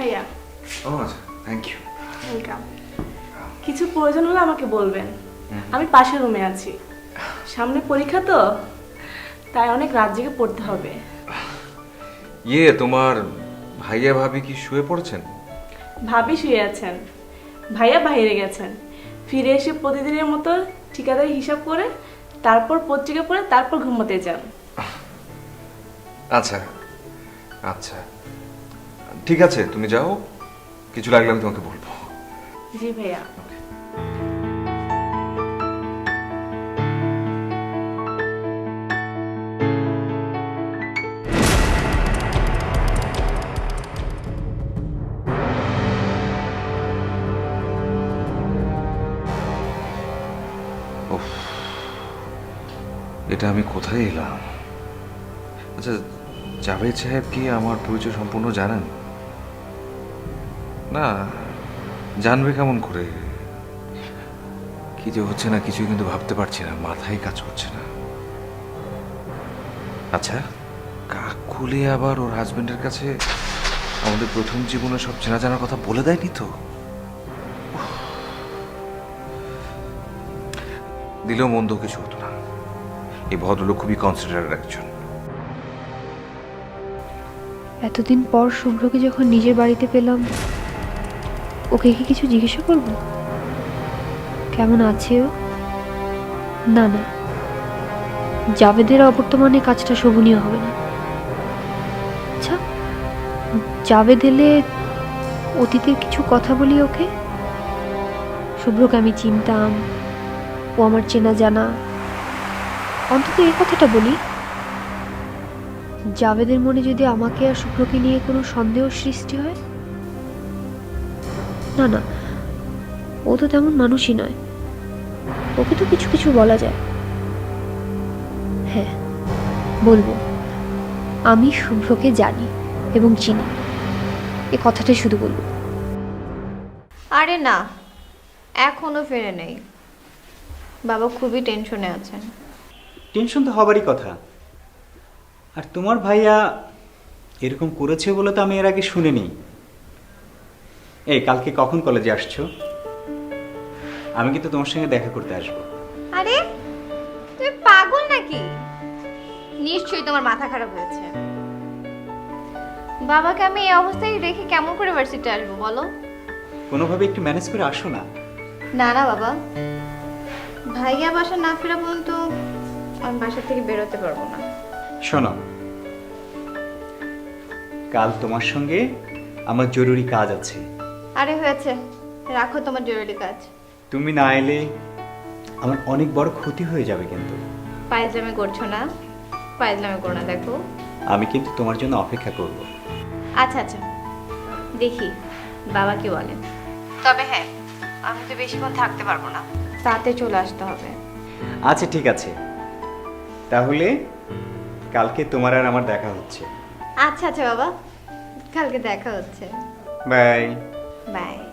ভাইয়া। ও আচ্ছা thank you welcome কিছু প্রয়োজন হলে আমাকে বলবেন। আমি পাশের রুমে আছি। সামনে পরীক্ষা তো তাই অনেক রাত জেগে পড়তে হবে। ইয়ে তোমার ভাইয়া ভাবি কি শুয়ে পড়ছেন? ভাবি শুয়ে আছেন। ভাইয়া বাইরে গেছেন। ফিরে এসে প্রতিদিনের মতো ঠিকাদারি হিসাব করে তারপর পত্রিকা পড়ে তারপর ঘুমোতে যান। আচ্ছা আচ্ছা। ঠিক আছে তুমি যাও। কিছু লাগলে আমি তোমাকে বলব। জি ভাইয়া। এটা আমি কোথায় এলাম? আচ্ছা জাভেদ সাহেব কি আমার পরিচয় সম্পূর্ণ জানেন? না, জানবে কেমন করে? কি যে হচ্ছে না কিছুই কিন্তু ভাবতে পারছি না, মাথায় কাজ করছে না। আচ্ছা কাকুলি আবার ওর হাজবেন্ডের কাছে আমাদের প্রথম জীবনে সব চেনা জানার কথা বলে দেয়নি তো? দিলেও মন্দ কিছু হতো না। এই ভদ্রলোক খুবই কনসিডারেট একজন। এতদিন পর শুভ্রকে যখন নিজের বাড়িতে পেলাম ওকে কি কিছু জিজ্ঞাসা করব? কেমন আছে ও? না না। জাভেদের অবর্তমানে কাজটা শোভনীয় হবে না। আচ্ছা জাভেদ এলে অতীতের কিছু কথা বলি ওকে? শুভ্রকে আমি চিনতাম, ও আমার চেনা জানা। অন্তত এই কথাটা বলি। জাভেদের মনে যদি আমাকে আর শুভ্রকে নিয়ে কোনো সন্দেহ সৃষ্টি হয়? না না। ও তো তেমন মানুষই নয়। ওকে তো কিছু কিছু বলা যায়। হ্যাঁ বলব। আমি শুভ্রকে জানি এবং চিনি। এ কথাটাই শুধু বলব। আরে না এখনও ফিরে নেই। বাবা খুবই টেনশনে আছেন। টেনশন তো হবারই কথা। আর তোমার ভাইয়া এরকম করেছে বলে তো আমি এর আগে শুনিনি। এই কালকে কখন কলেজে আসছো? আমি কিন্তু তোমার সঙ্গে দেখা করতে আসব। আরে তুমি পাগল নাকি? নিশ্চয়ই তোমার মাথা খারাপ হয়েছে। বাবাকে আমি এই অবস্থায় রেখে কেমন করে ভার্সিটি আসব বলো? কোনোভাবে একটু ম্যানেজ করে আসো না। না না বাবা। ভাইয়া বাসা না ফেরা পর্যন্ত আমি বাসা থেকে বেরোতে পারব না। শোনো কাল তোমার সঙ্গে আমার জরুরি কাজ আছে। আরে হয়েছে রাখো তোমার জরুরি কাজ। তুমি না এলে আমার অনেক বড় ক্ষতি হয়ে যাবে কিন্তু। পায়জামে করছ না? পায়জামে করো না দেখো। আমি কিন্তু তোমার জন্য অপেক্ষা করব। আচ্ছা আচ্ছা। দেখি বাবা কি বলেন তবে হ্যাঁ আমি তো বেশিক্ষণ থাকতে পারব না। তাতে চলে আসতে হবে। আচ্ছা ঠিক আছে। তাহলে কালকে তোমার আর আমার দেখা হচ্ছে। আচ্ছা আচ্ছা বাবা। কালকে দেখা হচ্ছে। বাই। বাই